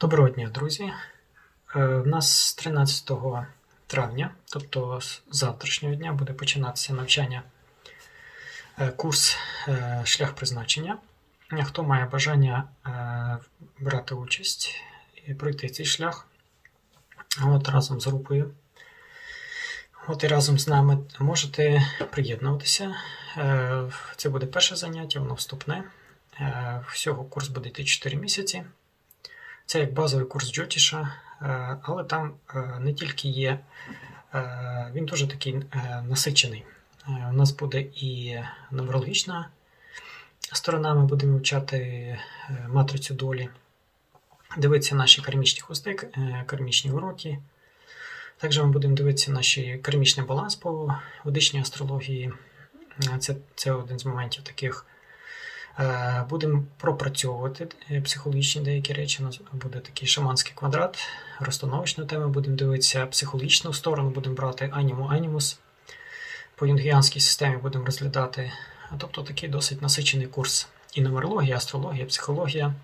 Доброго дня, друзі. Е, У нас 13 травня, тобто з завтрашнього дня, буде починатися навчання е, курс е, Шлях призначення. Е, Хто має бажання е, брати участь і пройти цей шлях, от разом з групою. От і разом з нами можете приєднуватися. Е, Це буде перше заняття, воно вступне. Е, Всього курс буде йти 4 місяці. Це як базовий курс Джотіша, е, але там е, не тільки є, е, він дуже такий насичений. У нас буде і нумерологічна сторона, ми будемо вивчати матрицю долі, дивитися наші кармічні хости, кармічні уроки. Також ми будемо дивитися наш кармічний баланс по ведичній астрології. Це, це один з моментів таких. Е, Будемо пропрацьовувати е, психологічні деякі речі. У нас буде такий шаманський квадрат, розстановочну тему будемо дивитися, психологічну сторону будемо брати аніму анімус. По юнгіанській системі будемо розглядати. Тобто такий досить насичений курс. І нумерологія, астрологія, психологія.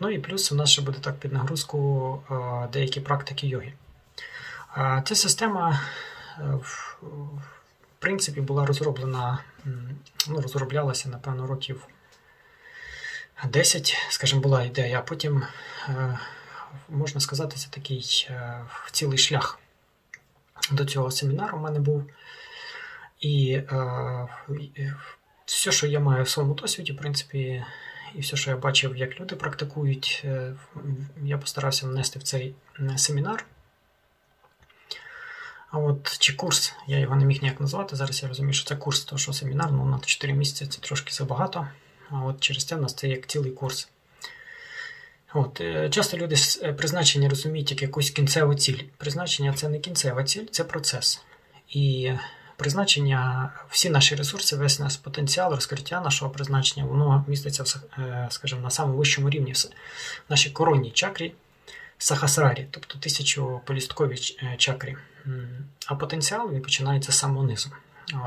Ну і плюс у нас ще буде так під нагрузку е, деякі практики йоги. Ця система в принципі була розроблена, ну, розроблялася, напевно, років 10, скажімо, була ідея, а потім, е, можна сказати, це такий е, цілий шлях до цього семінару в мене був. І е, все, що я маю в своєму досвіді, в принципі, і все, що я бачив, як люди практикують, я постарався внести в цей семінар. А от чи курс, я його не міг ніяк назвати. Зараз я розумію, що це курс, тому що семінар ну, на 4 місяці це трошки забагато. От через це в нас це як цілий курс. От, е, часто люди з е, призначення розуміють як якусь кінцеву ціль. Призначення це не кінцева ціль, це процес. І призначення, всі наші ресурси, весь наш потенціал, розкриття нашого призначення, воно міститься е, скажімо, на самому вищому рівні в нашій коронній чакрі Сахасрарі, тобто тисячополістковій чакрі. А потенціал він починається з самого низу.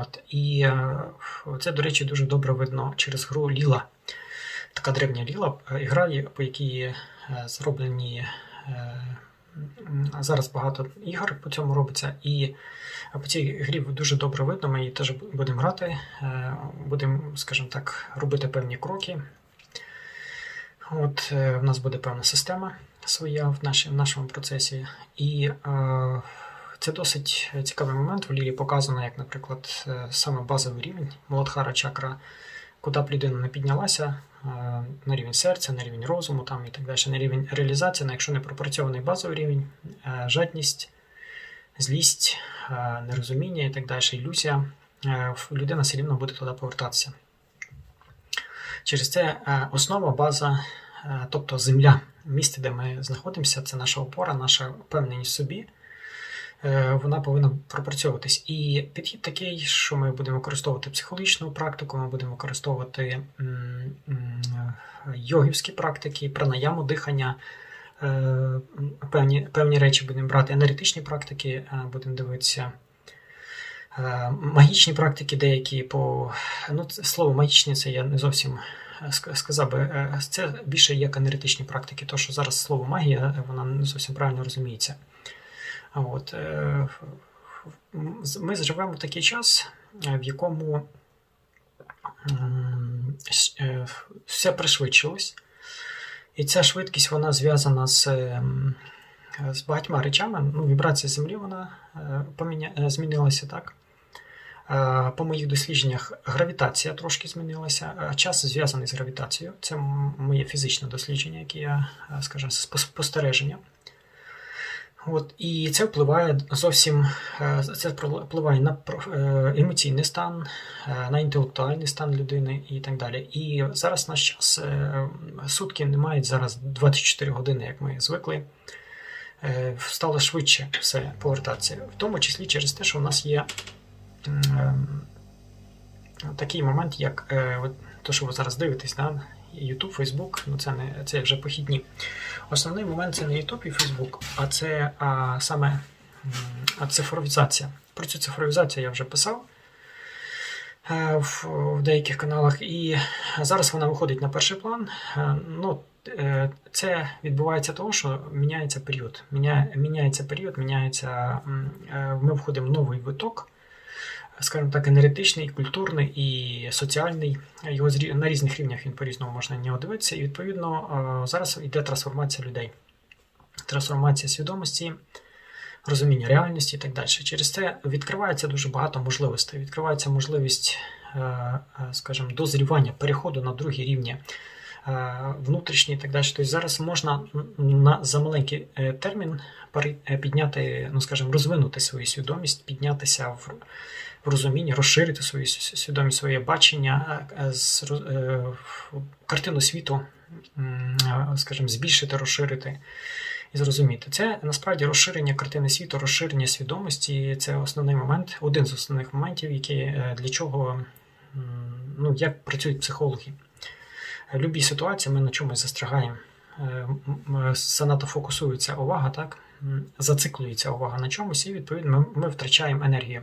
От. І е, це, до речі, дуже добре видно через гру Ліла. Така древня Ліла, е, гра, по якій е, зроблені зараз багато ігор по цьому робиться. І по цій грі дуже добре видно, ми її теж будемо грати, будемо, скажімо так, робити певні кроки. От в нас буде певна система своя в, наші, в нашому процесі. І е, це досить цікавий момент. В Лілі показано, як, наприклад, е, саме базовий рівень Моладхара чакра, куди б людина не піднялася е, на рівень серця, на рівень розуму там, і так далі, на рівень реалізації, на якщо не пропрацьований базовий рівень, е, жадність, злість, е, нерозуміння і так далі, ілюзія, е, людина все рівно буде туди повертатися. Через це е, основа, база, е, тобто земля, місце, де ми знаходимося, це наша опора, наша впевненість в собі. Е, Вона повинна пропрацьовуватись. І підхід такий, що ми будемо використовувати психологічну практику, ми будемо використовувати йогівські практики, пранаяму, дихання, е, певні, певні речі будемо брати, енергетичні практики, е, будемо дивитися. Магічні практики деякі по ну, слово магічні це я не зовсім сказав би. Це більше як енергетичні практики, то що зараз слово магія вона не зовсім правильно розуміється. От, е, ми живемо в такий час, е, в якому е, все пришвидшилось. І ця швидкість вона зв'язана з, з багатьма речами. Ну, вібрація землі вона поміня... змінилася так. По моїх дослідженнях гравітація трошки змінилася. а Час зв'язаний з гравітацією. Це моє фізичне дослідження, яке я, скажімо, спос- спостереження. От, і це впливає зовсім е, це впливає- на е, емоційний стан, е, на інтелектуальний стан людини і так далі. І зараз наш час сутки не мають зараз 24 години, як ми звикли. Стало швидше все повертатися, в тому числі через те, що у нас є такий момент, як е, то, що ви зараз дивитесь? YouTube, Facebook, ну це не це вже похідні. Основний момент це не YouTube і Facebook, а це а, саме а цифровізація. Про цю цифровізацію я вже писав е, в, в деяких каналах, і зараз вона виходить на перший план. Е, Ну, е, це відбувається того, що міняється період. Міняє, міняється період, міняється. Ми входимо в новий виток, скажімо так, енергетичний, культурний і соціальний. Його на різних рівнях він по-різному можна на нього дивитися. І відповідно зараз йде трансформація людей, трансформація свідомості, розуміння реальності і так далі. Через це відкривається дуже багато можливостей. Відкривається можливість, е, е, скажімо, дозрівання, переходу на другі рівні. е, Внутрішні і так далі. Тобто зараз можна на, за маленький термін підняти, ну скажімо, розвинути свою свідомість, піднятися в, в розумінні, розширити свою свідомість, своє бачення, е, е, е, картину світу, скажімо, збільшити, розширити і зрозуміти. Це насправді розширення картини світу, розширення свідомості. Це основний момент, один з основних моментів, які для чого ну, як працюють психологи. Будь-якій ситуації ми на чомусь застрягаємо. Занадто фокусується увага, так? Зациклюється увага на чомусь, і відповідно ми, ми втрачаємо енергію.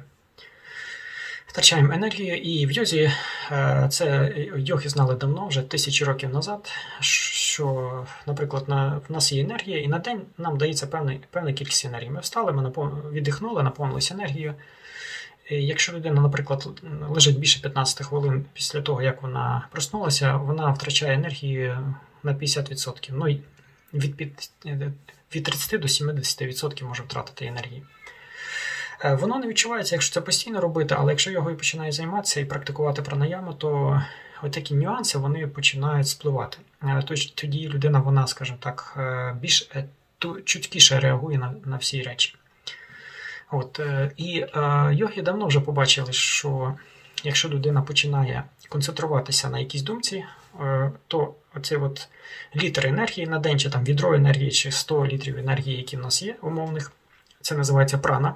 Втрачаємо енергію, і в йозі е, це йоги знали давно, вже тисячі років назад, що, наприклад, на, в нас є енергія, і на день нам дається певна, певна кількість енергії. Ми встали, ми напов... віддихнули, наповнилися енергією. Якщо людина, наприклад, лежить більше 15 хвилин після того, як вона проснулася, вона втрачає енергію на 50%. Ну, від, під- від 30 до 70% може втратити енергії. Е, Воно не відчувається, якщо це постійно робити, але якщо його і починає займатися і практикувати пранаяму, то такі нюанси вони починають спливати. Е, тож Тоді людина, вона, скажімо так, е, більш чуткіше реагує на, на всі речі. От, і йоги давно вже побачили, що якщо людина починає концентруватися на якійсь думці, то оцей от літр енергії на день, чи там відро енергії, чи 100 літрів енергії, які в нас є умовних, це називається прана.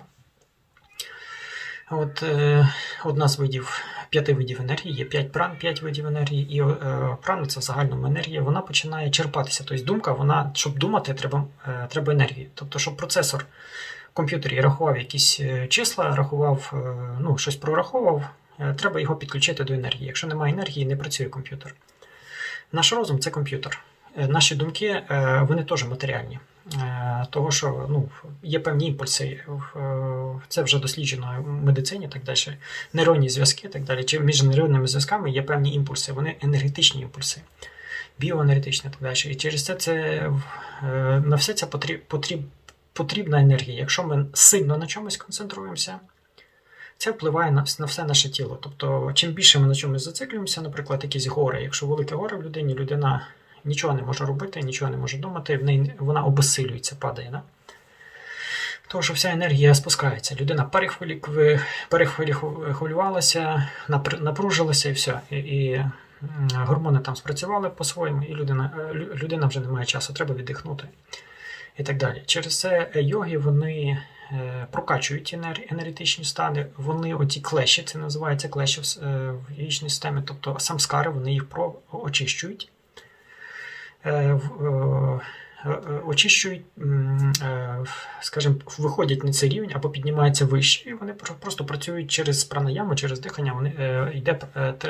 От е, одна з видів п'яти видів енергії, є п'ять пран, п'ять видів енергії, і е, прана це в загальному енергія, вона починає черпатися. Тобто думка, вона, щоб думати, треба, е, треба енергії. Тобто, щоб процесор в комп'ютері рахував якісь е, числа, рахував, е, ну, щось прораховував, е, треба його підключити до енергії. Якщо немає енергії, не працює комп'ютер. Наш розум це комп'ютер. Е, Наші думки е, вони теж матеріальні. Е, Того, що ну, є певні імпульси, е, це вже досліджено в медицині, так далі, нейронні зв'язки, так далі. Чи між нейронними зв'язками є певні імпульси, вони енергетичні імпульси, біоенергетичні так далі. І через це, це е, на все це потріб, потрібна енергія. Якщо ми сильно на чомусь концентруємося, це впливає на, на все наше тіло. Тобто, чим більше ми на чомусь зациклюємося, наприклад, якісь гори. Якщо велике горе в людині, людина нічого не може робити, нічого не може думати, в неї вона обесилюється, падає. Да? Тому що вся енергія спускається. Людина перехвилювалася, напружилася і все. І, і гормони там спрацювали по-своєму, і людина, е, людина вже не має часу, треба віддихнути. І так далі. Через це йоги вони е, прокачують енер- енергетичні стани, вони оті клеші, це називається клеші в, с- е, системі, тобто самскари, вони їх очищують. Е, е, е, очищують, скажімо, виходять на цей рівень або піднімаються вище, і вони просто працюють через пранаяму, через дихання, вони, йде,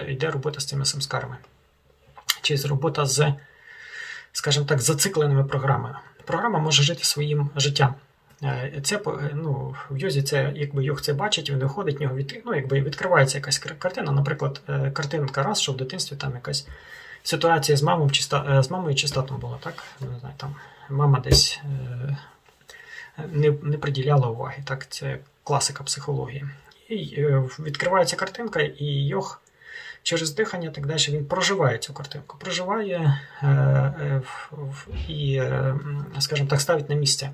йде робота з цими самскарами. Через робота з, скажімо так, зацикленими програмами. Програма може жити своїм життям. Це ну, в йозі це якби йог це бачить, він виходить, нього від, ну, якби відкривається якась картина. Наприклад, картинка раз, що в дитинстві там якась ситуація з мамою чи, е, з мамою чи з татом була, так? Не знаю, там мама десь е, не, не приділяла уваги. Так, це класика психології. І е, відкривається картинка, і йог через дихання так далі він проживає цю картинку. Проживає е, е, і, е, скажімо так, ставить на місце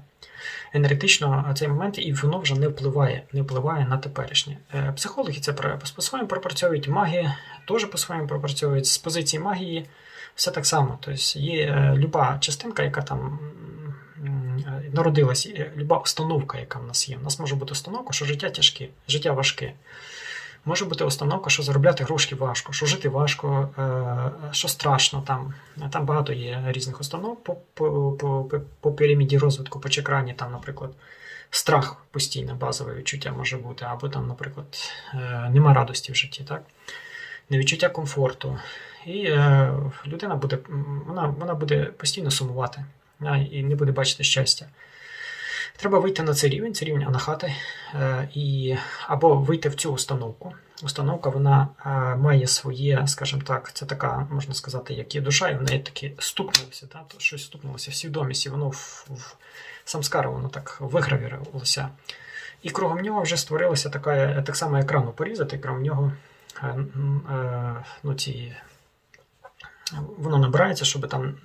енергетично цей момент, і воно вже не впливає, не впливає на теперішнє. Психологи це по-своєму пропрацьовують, маги теж по-своєму пропрацьовують. З позиції магії все так само. Тобто є люба частинка, яка там народилась, люба установка, яка в нас є. У нас може бути установка, що життя тяжке, життя важке. Може бути установка, що заробляти гроші важко, що жити важко, е, що страшно там. Там багато є різних установок по, по, по, по піраміді розвитку, по чекрані, там, наприклад, страх постійне базове відчуття може бути, або там, наприклад, е, нема радості в житті, так? Невідчуття комфорту І е, людина буде, вона, вона буде постійно сумувати і не буде бачити щастя. Треба вийти на цей рівень, це рівень анахати, е, і, або вийти в цю установку. Установка вона е, має своє, скажімо так, це така, можна сказати, як є душа, і в неї таки стукнулося, да? то щось стукнулося в свідомість, і воно в, в самскара, воно так вигравірувалося. І кругом нього вже створилася така, так само екрану порізати, крім нього е, ну, ці, воно набирається, щоб там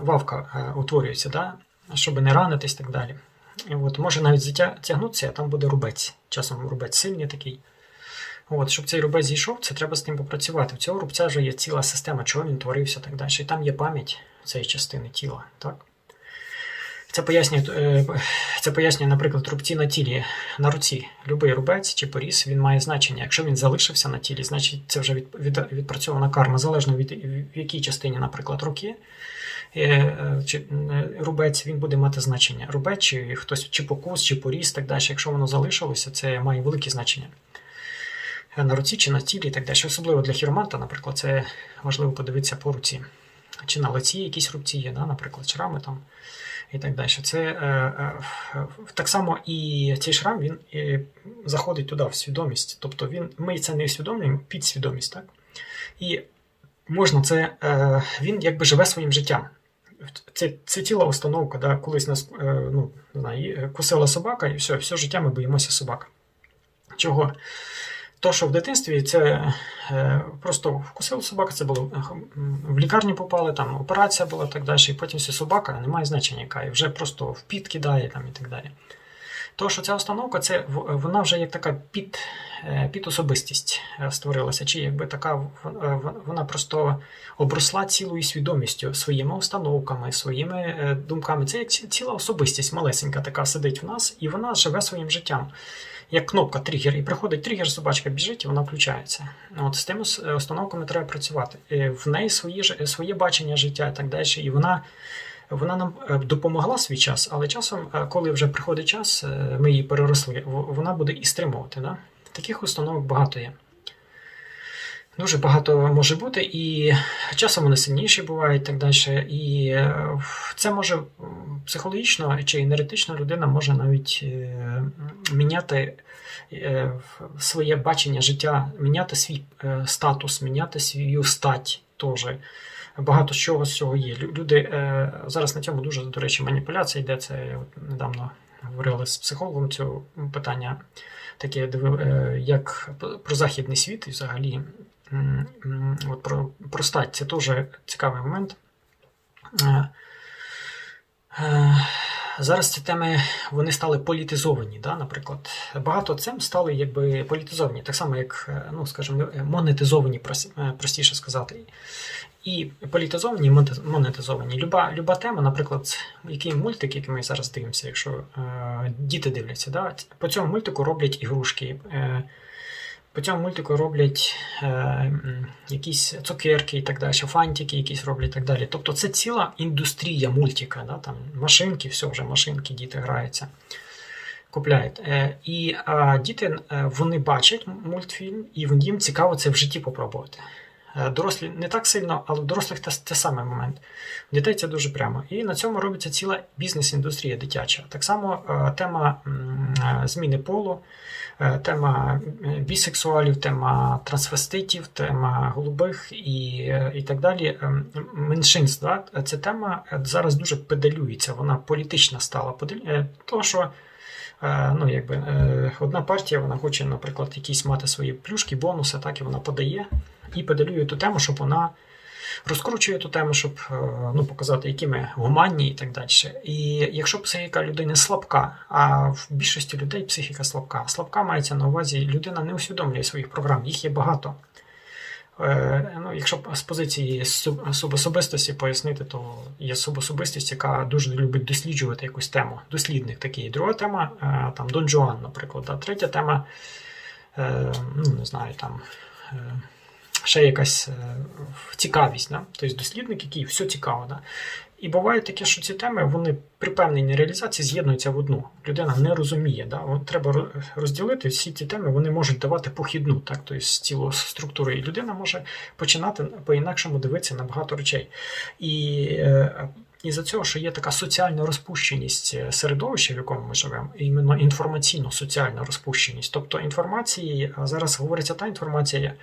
вавка утворюється, да? Щоб не ранитись і так далі. От, може навіть затягнутися, а там буде рубець. Часом рубець сильний такий. От, щоб цей рубець зійшов, це треба з ним попрацювати. В цього рубця вже є ціла система, чого він творився і так далі. І там є пам'ять цієї частини тіла. Так? Це пояснює, е, це пояснює, наприклад, рубці на тілі, на руці. Любий рубець чи поріз він має значення. Якщо він залишився на тілі, значить це вже від, від, відпрацьована карма, залежно від в якій частині, наприклад, руки. Е, е, Чи е, рубець він буде мати значення. Рубець, чи хтось, чи покус, чи поріз, так далі. Якщо воно залишилося, це має велике значення. На руці чи на тілі і так далі. Особливо для хіроманта, наприклад, це важливо подивитися по руці. Чи на лиці якісь рубці є, да, наприклад, шрами там і так далі. Це е, е, так само і цей шрам він е, заходить туди, в свідомість. Тобто він, ми це не усвідомлюємо, підсвідомість. Так? І можна це, е, він якби живе своїм життям. Це, це тіла установка, да, колись нас е, ну, не знаю, кусила собака, і все, все життя ми боїмося собак. Чого? То, що в дитинстві це е, просто вкусила собака, це було е, в лікарню попали, там операція була так далі, і потім все собака, немає значення яка, і вже просто в кидає там, і так далі. То, що ця установка, це вона вже як така під, е, підособистість е, створилася, чи якби така е, вона просто обросла цілою свідомістю, своїми установками, своїми думками. Це як ціла особистість малесенька така сидить в нас, і вона живе своїм життям. Як кнопка тригер, і приходить тригер, собачка біжить, і вона включається. От з тими установками треба працювати. В неї свої, своє бачення життя і так далі. І вона, вона нам е, допомогла свій час, але часом, е, коли вже приходить час, е, ми її переросли, вона буде і стримувати. Да? Таких установок багато є. Дуже багато може бути, і часом вони сильніші бувають і так далі. І це може психологічно чи енергетично людина може навіть міняти своє бачення життя, міняти свій статус, міняти свою стать теж. Багато з чого з цього є. Люди е, зараз на цьому дуже, до речі, маніпуляція йде. Це я недавно говорили з психологом цього питання. Таке е, як про західний світ і взагалі от про, про стать. Це теж цікавий момент. Е, Зараз ці теми вони стали політизовані. Да? Наприклад, багато тем стали якби політизовані, так само, як, ну, скажімо, монетизовані, простіше сказати. І політизовані, і монетизовані. Люба, люба тема, наприклад, який мультик, який ми зараз дивимося, якщо е, діти дивляться, да? по цьому мультику роблять ігрушки. Е, по цьому мультику роблять е, якісь цукерки і так далі, фантики якісь роблять і так далі. Тобто це ціла індустрія мультика, да? там машинки, все вже машинки, діти граються, купляють. Е, і а, діти е, вони бачать мультфільм, і їм цікаво це в житті попробувати. Е, Дорослі не так сильно, але в дорослих те, те самий момент. У дітей це дуже прямо. І на цьому робиться ціла бізнес-індустрія дитяча. Так само е, тема е, зміни полу, тема бісексуалів, тема трансвеститів, тема голубих і, і так далі. е, Меншинств. Ця тема зараз дуже педалюється, вона політична стала. Того, що ну, якби, одна партія вона хоче, наприклад, якісь мати свої плюшки, бонуси, так і вона подає і педалює ту тему, щоб вона розкручує ту тему, щоб е, ну, показати, які ми гуманні і так далі. І якщо психіка людини слабка, а в більшості людей психіка слабка, слабка мається на увазі, людина не усвідомлює своїх програм, їх є багато. Е, ну, якщо з позиції суб- субособистості пояснити, то є субособистість, яка дуже любить досліджувати якусь тему. Дослідник такий. Друга тема е, там Дон Жуан, наприклад. А третя тема, ну не знаю, там ще якась е, цікавість. Да? Тобто дослідник, який все цікаво. Да? І буває таке, що ці теми вони при певній реалізації з'єднуються в одну. Людина не розуміє. Да? От треба розділити всі ці теми, вони можуть давати похідну, так, тобто цілу структуру. І людина може починати по-інакшому дивитися на багато речей. І е, із-за цього, що є така соціальна розпущеність е, середовища, в якому ми живемо, іменно інформаційно-соціальна розпущеність. Тобто інформації, зараз говориться та інформація,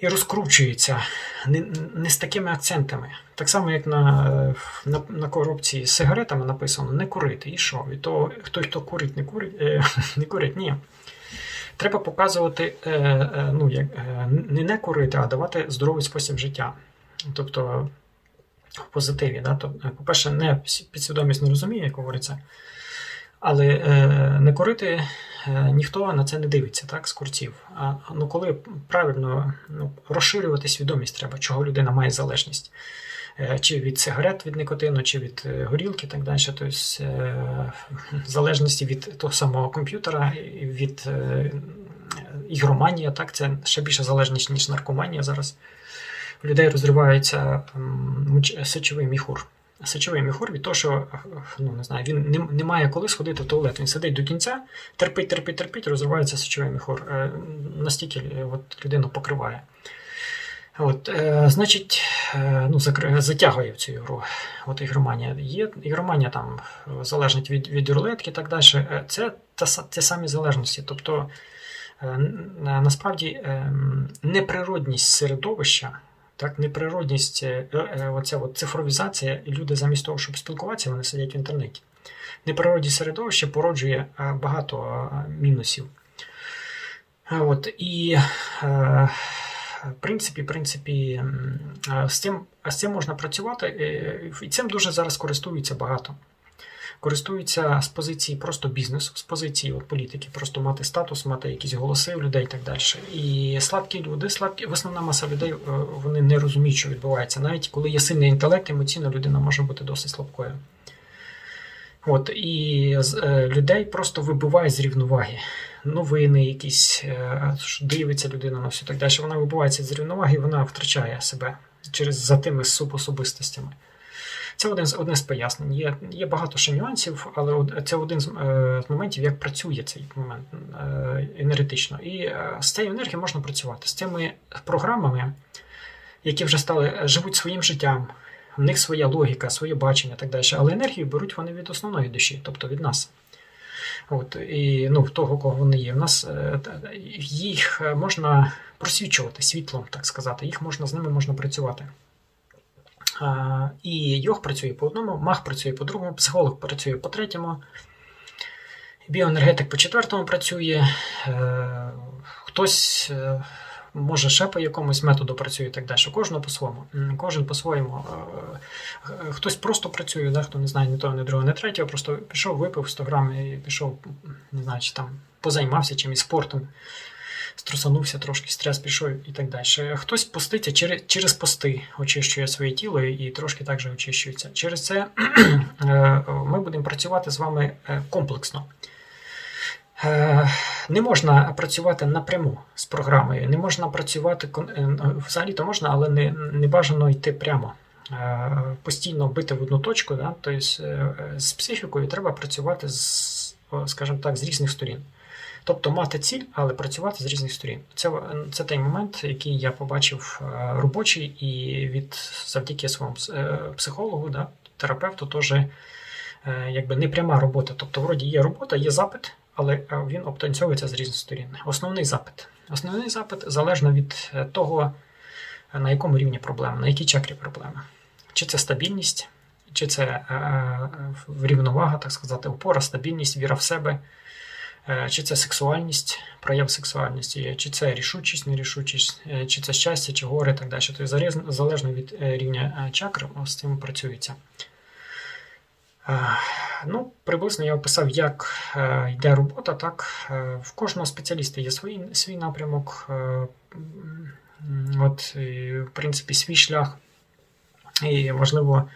і розкручується не, не з такими акцентами. Так само, як на, на, на коробці з сигаретами написано не курити. І що? І то хто, хто курить, не курить, е, не курить, ні. Треба показувати, е, е, ну, як, е, не не курити, а давати здоровий спосіб життя. Тобто в позитиві. Да? Тобто, по-перше, не підсвідомість не розуміє, як говориться, але е, не курити ніхто на це не дивиться, так, з курців. А ну, коли правильно ну, розширювати свідомість треба, чого людина має залежність. Е, Чи від сигарет від никотину, чи від е, горілки, так далі. Тобто, е, залежності від того самого комп'ютера, від е, ігроманія, так, це ще більше залежність, ніж наркоманія зараз. У людей розривається сечовий міхур. Сечовий міхур від того, що ну, не знаю, він не, не має коли сходити в туалет. Він сидить до кінця, терпить, терпить, терпить, розривається сечовий міхур. Е, Настільки е, от, людину покриває. От, е, значить, е, ну, затягує в цю ігру. От ігроманія є. Ігроманія там е, залежить від, від рулетки і так далі. Е, Це та, ті самі залежності. Тобто, е, насправді, ем, неприродність середовища, так, неприродність, е, е, оця от цифровізація, і люди замість того, щоб спілкуватися, вони сидять в інтернеті. Неприродність середовище породжує е, багато мінусів. От, і в принципі, в принципі, з цим, з цим можна працювати, і цим дуже зараз користуються багато. Користуються з позиції просто бізнесу, з позиції от, політики, просто мати статус, мати якісь голоси у людей і так далі. І слабкі люди, слабкі, основна маса людей е, вони не розуміють, що відбувається. Навіть коли є сильний інтелект, емоційна людина може бути досить слабкою. От, і е, людей просто вибиває з рівноваги. Новини, якісь е, дивиться людина на все так далі. Вона вибивається з рівноваги, вона втрачає себе через за тими субособистостями. Це один з одне з пояснень. Є, є багато ще нюансів, але це один з, е, з моментів, як працює цей момент е, енергетично. І е, з цією енергією можна працювати з цими програмами, які вже стали живуть своїм життям. В них своя логіка, своє бачення так далі. Але енергію беруть вони від основної душі, тобто від нас. От, і ну, в того, кого вони є. У нас е, їх е, можна просвічувати світлом, так сказати. Їх можна з ними можна працювати. І йог працює по одному, маг працює по другому, психолог працює по третьому, біоенергетик по четвертому працює, е, хтось е, може ще по якомусь методу працює і так далі. Кожного по-своєму. Кожен по-своєму. Е, Хтось просто працює, да, хто не знає ні того, ні другого, ні третього, просто пішов, випив 100 грам і пішов, не знаю, чи там позаймався чимось спортом струсанувся трошки, стрес пішов і так далі. Хтось поститься через, через пости, очищує своє тіло і трошки також очищується. Через це е, ми будемо працювати з вами е, комплексно. Е, Не можна працювати напряму з програмою, не можна працювати е, взагалі то можна, але не, не бажано йти прямо. Постійно бити в одну точку, да? тобто з психікою треба працювати з, скажімо так, з різних сторін. Тобто мати ціль, але працювати з різних сторін. Це, це той момент, який я побачив е, робочий, і від завдяки своєму е, психологу, да, терапевту, теж е, якби не пряма робота. Тобто, вроді є робота, є запит, але він обтанцьовується з різних сторін. Основний запит. Основний запит залежно від того, на якому рівні проблема, на якій чакрі проблема. Чи це стабільність, чи це рівновага, так сказати, опора, стабільність, віра в себе. Е, Чи це сексуальність, прояв сексуальності, чи це рішучість, нерішучість, е, чи це щастя, чи горе, так далі. Тобто залежно від е, рівня е, чакр, з цим працюється. Е, Ну, приблизно я описав, як е, йде робота. Так, Е, в кожного спеціаліста є свій, свій напрямок, е, от, в принципі, свій шлях. І важливо Е,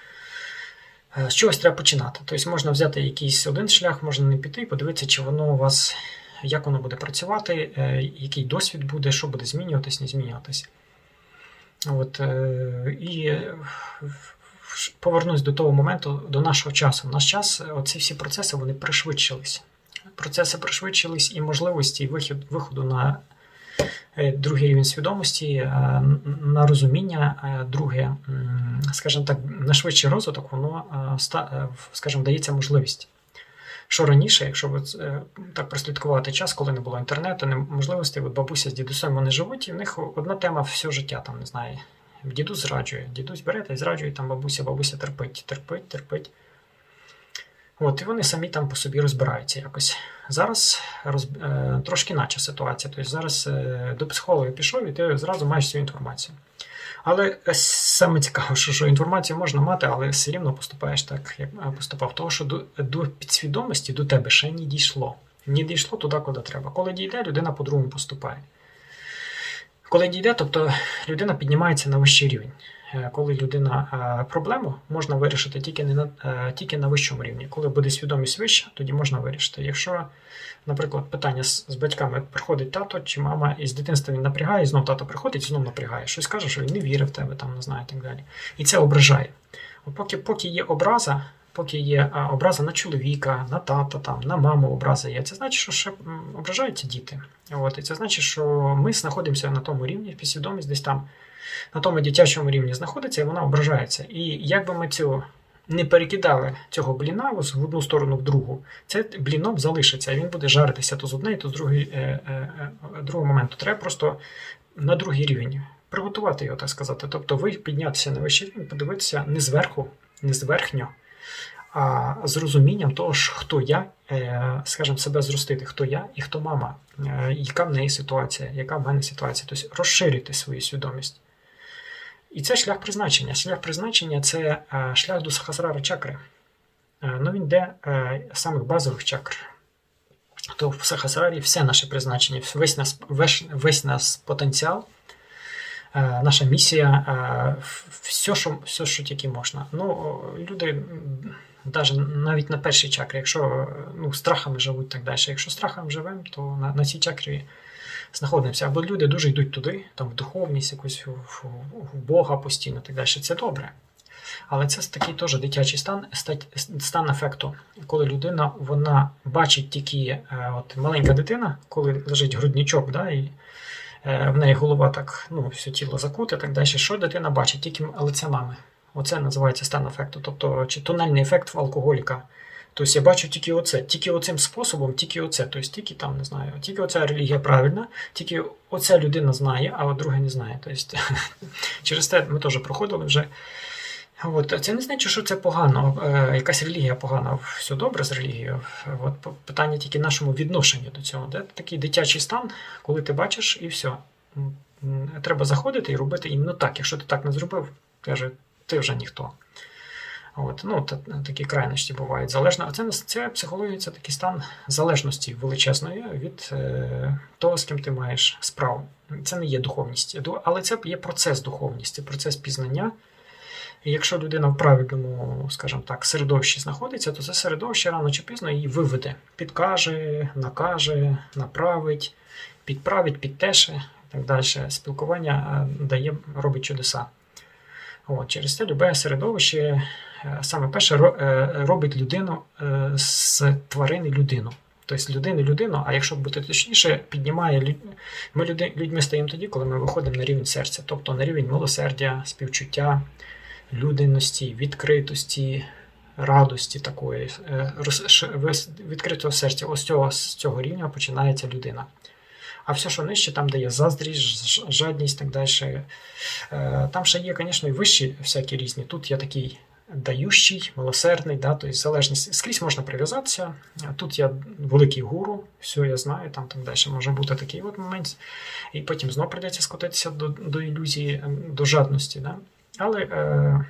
З чогось треба починати. Тобто можна взяти якийсь один шлях, можна не піти і подивитися, чи воно у вас, як воно буде працювати, е, який досвід буде, що буде змінюватись, не змінюватись. От, е, і повернусь до того моменту, до нашого часу. В наш час е, оці всі процеси вони пришвидшились. Процеси пришвидшились і можливості вихід, виходу на е, другий рівень свідомості, е, на розуміння, е, друге, скажімо так, на швидший розвиток, воно е, е, скажімо, дається можливість. Що раніше, якщо е, так прослідкувати час, коли не було інтернету, не можливостей, от бабуся з дідусем вони живуть, і в них одна тема все життя, там не знаю. Дідусь зраджує, дідусь бере та й зраджує, там бабуся, бабуся терпить, терпить, терпить. От, і вони самі там по собі розбираються якось. Зараз роз, трошки інакша ситуація. Тобто зараз до психолога пішов і ти зразу маєш цю інформацію. Але саме цікаво, що, що інформацію можна мати, але все рівно поступаєш так, як е, поступав. Того, що до, до підсвідомості до тебе ще не дійшло. Не дійшло туди, куди треба. Коли дійде, людина по-другому поступає. Коли дійде, тобто людина піднімається на вищий рівень. Е, Коли людина е, проблему можна вирішити тільки не на е, тільки на вищому рівні. Коли буде свідомість вища, тоді можна вирішити. Якщо, наприклад, питання з, з батьками приходить тато чи мама, і з дитинства він напрягає, і знов тато приходить, і знов напрягає. Щось каже, що він не вірить в тебе, там не знаю, так далі. І це ображає. Поки, поки є образа, поки є образа на чоловіка, на тата, там, на маму образа є, це значить, що ще ображаються діти. От, і це значить, що ми знаходимося на тому рівні, підсвідомість десь там на тому дитячому рівні знаходиться, і вона ображається. І як би ми цю не перекидали цього бліна в одну сторону в другу, цей блінок залишиться, і він буде жаритися то з однієї, то з другої, е, е, е, другого моменту. Треба просто на другий рівень приготувати його, так сказати. Тобто ви піднятися на вищий рівень, подивитися не зверху, не зверхньо, а з розумінням того, ж, хто я, е, скажімо, себе зростити, хто я і хто мама, е, яка в неї ситуація, яка в мене ситуація. Тобто розширити свою свідомість. І це шлях призначення. Шлях призначення це е, шлях до Сахасрара чакри. Е, Ну, він йде е, з самих базових чакр. То в Сахасрарі все наше призначення, весь нас, весь, весь нас потенціал, наша місія, все, що, все, що тільки можна. Ну, люди навіть на першій чакрі, якщо ну, страхами живуть так далі. Якщо страхами живемо, то на, на цій чакрі знаходимося. Або люди дуже йдуть туди, там в духовність, якусь в, в, Бога постійно, так далі. Це добре. Але це такий теж дитячий стан, стан ефекту, коли людина вона бачить тільки е, от маленька дитина, коли лежить грудничок, да, і е, в неї голова так, ну, все тіло закуте, так далі. Що дитина бачить? Тільки лице мами. Оце називається стан ефекту, тобто чи тональний ефект в алкоголіка. Тобто я бачу тільки оце, тільки оцим способом, тільки оце. Тобто тільки там не знаю, тільки оця релігія правильна, тільки оця людина знає, а от друга не знає. Тобто, через те ми теж проходили вже. От, це не значить, що це погано, е, якась релігія погана, все добре з релігією. От, питання тільки нашому відношенню до цього. Де такий дитячий стан, коли ти бачиш і все. Треба заходити і робити іменно так. Якщо ти так не зробив, каже, ти вже ніхто. От, ну, та, такі крайності бувають. Залежно, а це, це психологія це такий стан залежності величезної від е, того, з ким ти маєш справу. Це не є духовність, але це є процес духовності, процес пізнання. І якщо людина в правильному, скажімо так, середовищі знаходиться, то це середовище рано чи пізно її виведе, підкаже, накаже, направить, підправить, підтеше і так далі. Спілкування е, дає, робить чудеса. От, через це любе середовище е, саме перше е, робить людину е, з тварини людину. Тобто людини людину, а якщо бути точніше, піднімає ми людьми стаємо тоді, коли ми виходимо на рівень серця, тобто на рівень милосердя, співчуття, людяності, відкритості, радості такої, відкритого серця. Ось цього, з цього рівня починається людина. А все, що нижче, там, де є заздрість, жадність так далі. Е, Там ще є, звісно, і вищі всякі різні. Тут є такий дающий, милосердний, да, тобто залежність. Скрізь можна прив'язатися. Тут я великий гуру, все я знаю, там так далі може бути такий от момент. І потім знову прийдеться скотитися до, до ілюзії, до жадності. Да? Але е,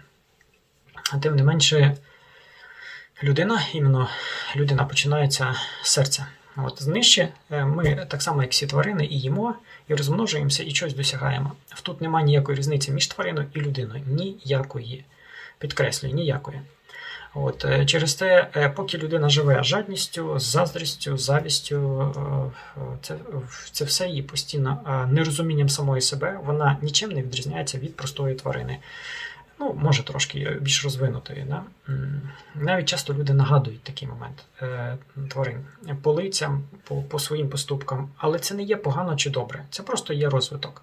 тим не менше, людина, іменно людина починається з серця. От знижче е, ми так само, як всі тварини, і їмо, і розмножуємося, і щось досягаємо. Тут немає ніякої різниці між твариною і людиною. Ніякої. Підкреслюю, ніякої. От, е, через те, е, поки людина живе жадністю, заздрістю, завістю, це, це все її постійно нерозумінням самої себе, вона нічим не відрізняється від простої тварини. Ну, може трошки більш розвинутої. Да? Навіть часто люди нагадують такий момент е, тварин по лицям, по, по своїм поступкам, але це не є погано чи добре, це просто є розвиток.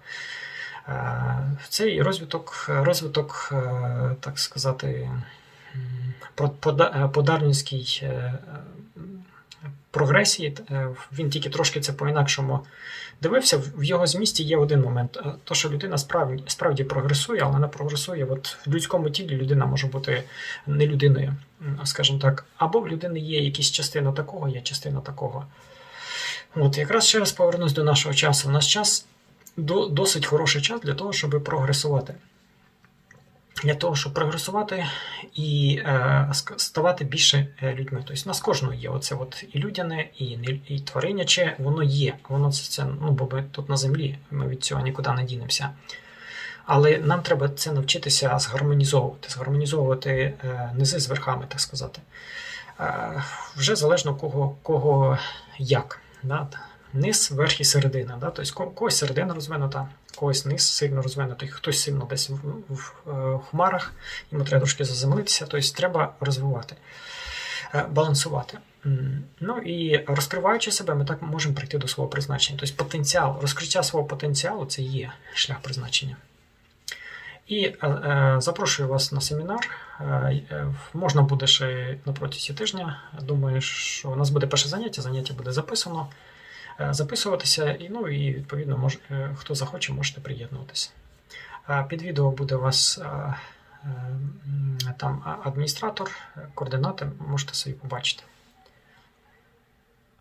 Е, Цей розвиток, розвиток е, так сказати, е, подарницький м, прогресії, е, він тільки трошки це по-інакшому дивився. В його змісті є один момент: е, то, що людина справді, справді прогресує, але вона прогресує. От в людському тілі людина може бути не людиною, скажімо так, або в людини є якась частина такого, є частина такого. От, якраз ще раз повернусь до нашого часу. У нас час досить хороший час для того, щоб прогресувати. Для того, щоб прогресувати і е, ставати більше е, людьми. Тобто у нас кожного є оце от і людяне, і, і твариняче, воно є. Воно це, це, ну, бо ми тут на землі, ми від цього нікуди не дінемося. Але нам треба це навчитися згармонізовувати, згармонізовувати е, низи з верхами, так сказати. Вже залежно кого, кого як. Да? Низ, верх і середина. Да? Тобто когось середина розвинута, когось низ сильно розвинутий, хтось сильно десь в, в, в е, хмарах, йому треба трошки заземлитися, тобто треба розвивати, е, балансувати. Ну і розкриваючи себе, ми так можемо прийти до свого призначення. Тобто потенціал, розкриття свого потенціалу це є шлях призначення. І е, е, запрошую вас на семінар. Е, е, можна буде ще на протязі тижня. Думаю, що у нас буде перше заняття, заняття буде записано. Е, записуватися, і, ну і відповідно, мож, е, хто захоче, можете приєднуватися. Під відео буде у вас е, там адміністратор, координати, можете собі побачити.